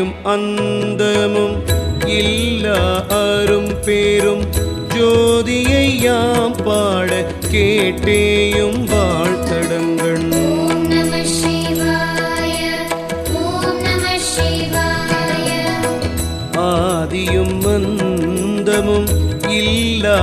ஆதியும் அந்தமும் இல்லா அரும் பேரும் ஜோதியை யாம் பாட கேட்டேயும் வாழ்த்தடங்கள். ஆதியும் மந்தமும் இல்லா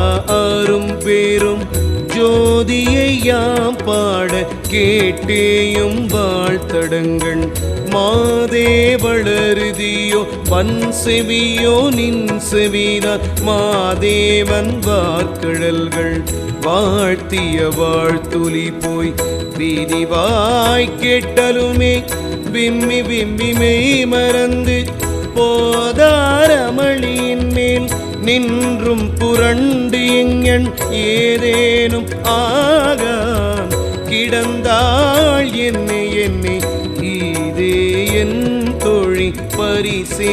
கேட்டேயும் வாழ்த்தடங்கள். மாதே வளருதியோ பன் செவியோ நின் செவிதான். மாதேவன் வார்கழல்கள் வாழ்த்திய வாழ்த்துலி போய். வீதிவாய் கேட்டலுமே விம்மி விம்மி மெய் மறந்து. போதாரமளியின் மேல் நின்றும் புரண்டு எங்கன் ஏதேனும் ஆகா. கிடந்தாள் என்னை என்னை இதே என் தோழி பரிசேலோரெம்பாவா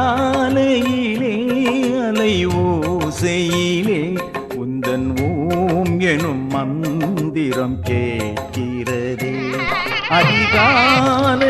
அதிகாலையிலே அலை ஓசையிலே உந்தன் ஓம் எனும் மந்திரம் கேட்கிறதே. அதிகாலையிலே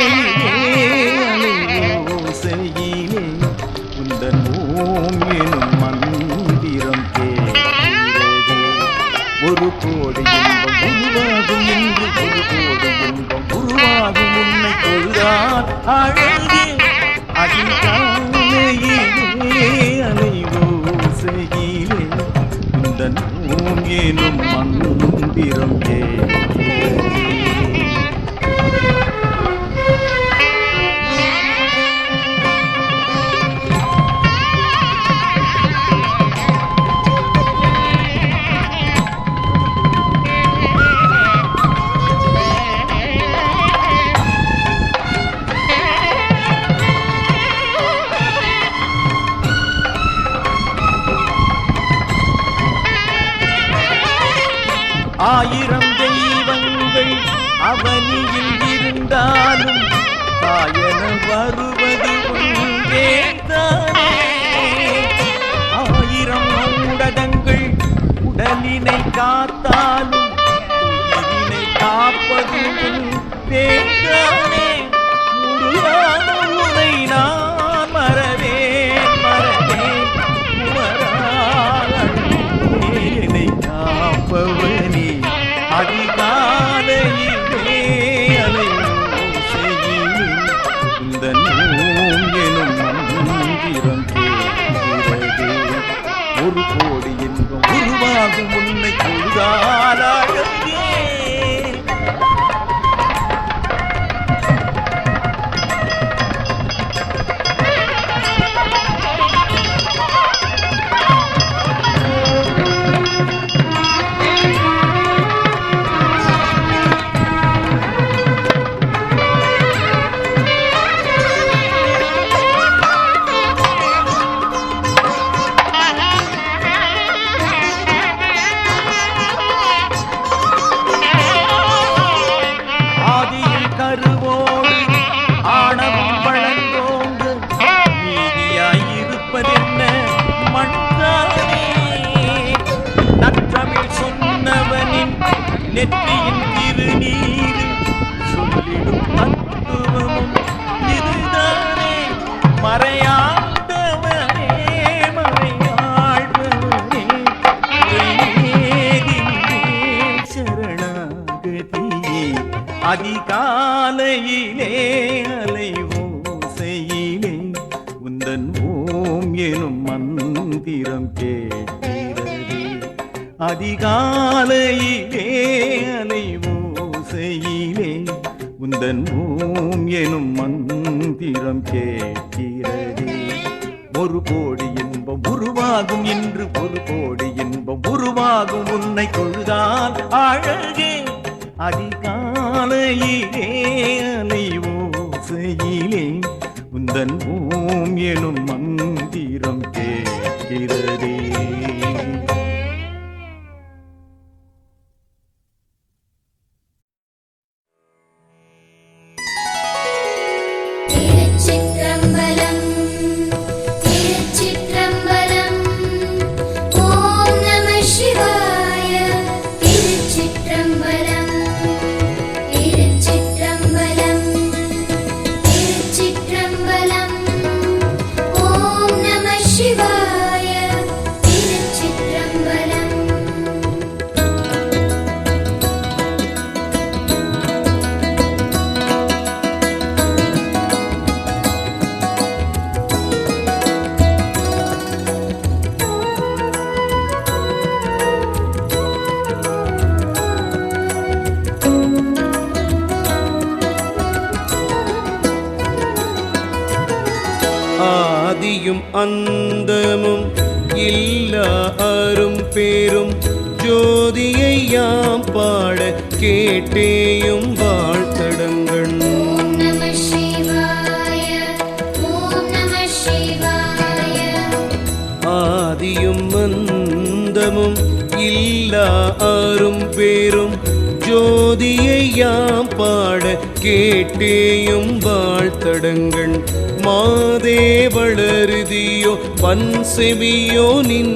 அவனியில் இருந்தாலும் தாயன வருவது ஒன்றே தானே ஆயிரம் ஊடகங்கள் உடலினை காத்து ஒரு கோடி இன்பம் உருவாகும் அதிகாலையிலே அலைவோசையிலே உந்தன் ஓம் எனும் மந்திரம் கேட்கிறது. அதிகாலையிலே அலைவோசையிலே உந்தன் ஓம் எனும் மந்திரம் கேட்கிறது. ஒரு கோடி இன்பம் உருவாகும் என்று ஒரு கோடி இன்பம் உருவாகும் உன்னை கொள்தான் அழகே. அதிகாலையிலே அலைவோசையிலே உந்தன் ஓம் எனும் மந்திரம் கேட்கிறதே. அந்தமும் இல்லா அரும் பேரும் ஜோதியை யாம் பாட கேட்டேயும் வாழ்த்தடங்கள். ஆதியும் அந்தமும் இல்லா அரும் பேரும் ஜோதியை யாம் பாட கேட்டேயும் வாழ்த்தடங்கள். மாதே வளருதியோ பன்செவியோ நின்